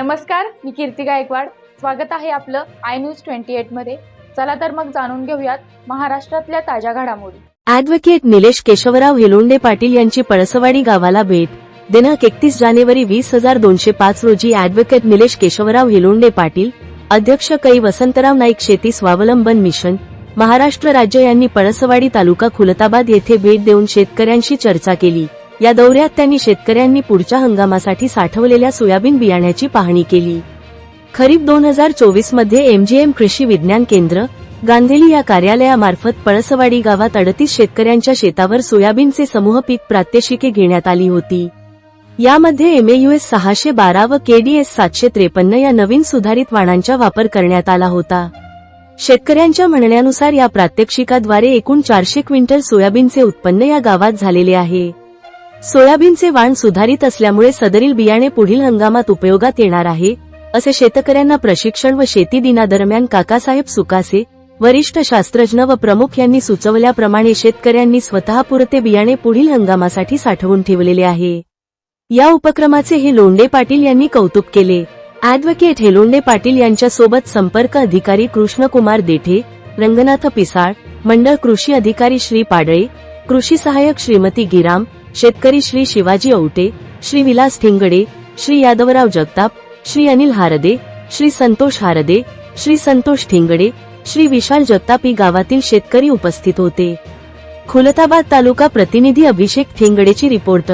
नमस्कार मी कीर्ती गायकवाड. स्वागत आहे आपलं आय न्यूज ट्वेंटी एटमध्ये. चला तर मग जाणून घेऊयात महाराष्ट्रातल्या ताज्या घडामोडी. ॲडव्होकेट निलेश केशवराव हेलोंडे पाटील यांची पळसवाडी गावाला भेट. दिनांक एकतीस जानेवारी वीस हजार दोनशे पाच रोजी ॲडव्होकेट निलेश केशवराव हेलोंडे पाटील अध्यक्ष कै वसंतराव नाईक शेती स्वावलंबन मिशन महाराष्ट्र राज्य यांनी पळसवाडी तालुका खुलताबाद येथे भेट देऊन शेतकऱ्यांशी चर्चा केली. या दौऱ्यात त्यांनी शेतकऱ्यांनी पुढच्या हंगामासाठी साठवलेल्या सोयाबीन बियाण्याची पाहणी केली. खरीप दोन हजार चोवीसमध्ये एमजीएम कृषी विज्ञान केंद्र गांधेली या कार्यालयामार्फत पळसवाडी गावात अडतीस शेतकऱ्यांच्या शेतावर सोयाबीनचे समूह पीक प्रात्यक्षिके घेण्यात आली होती. यामध्ये एमएयूएस सहाशे बारा व केडीएस सातशे त्रेपन्न या नवीन सुधारित वाणांचा वापर करण्यात आला होता. शेतकऱ्यांच्या म्हणण्यानुसार या प्रात्यक्षिकाद्वारे एकूण चारशे क्विंटल सोयाबीनचे उत्पन्न या गावात झालेले आहे. सोयाबीनचे वाण सुधारित असल्यामुळे सदरील बियाणे पुढील हंगामात उपयोगात येणार आहे असे शेतकऱ्यांना प्रशिक्षण व शेती दिनादरम्यान काकासाहेब सुकासे वरिष्ठ शास्त्रज्ञ व प्रमुख यांनी सुचवल्याप्रमाणे शेतकऱ्यांनी स्वतःपुरते बियाणे पुढील हंगामासाठी साठवून ठेवलेले आहे. या उपक्रमाचे हे लोंडे पाटील यांनी कौतुक केले. ॲडव्होकेट हेलोंडे पाटील यांच्यासोबत संपर्क अधिकारी कृष्णकुमार देठे रंगनाथ पिसाळ मंडळ कृषी अधिकारी श्री पाडळे कृषी सहाय्यक श्रीमती गिराम शेतकरी श्री शिवाजी औटे श्री विलास ठिंगडे श्री यादवराव जगताप श्री अनिल हारदे श्री संतोष हारदे श्री संतोष ठिंगडे श्री विशाल जगतापी गावातील शेतकरी उपस्थित होते. खुलताबाद तालुका प्रतिनिधी अभिषेक ठिंगडेची रिपोर्ट.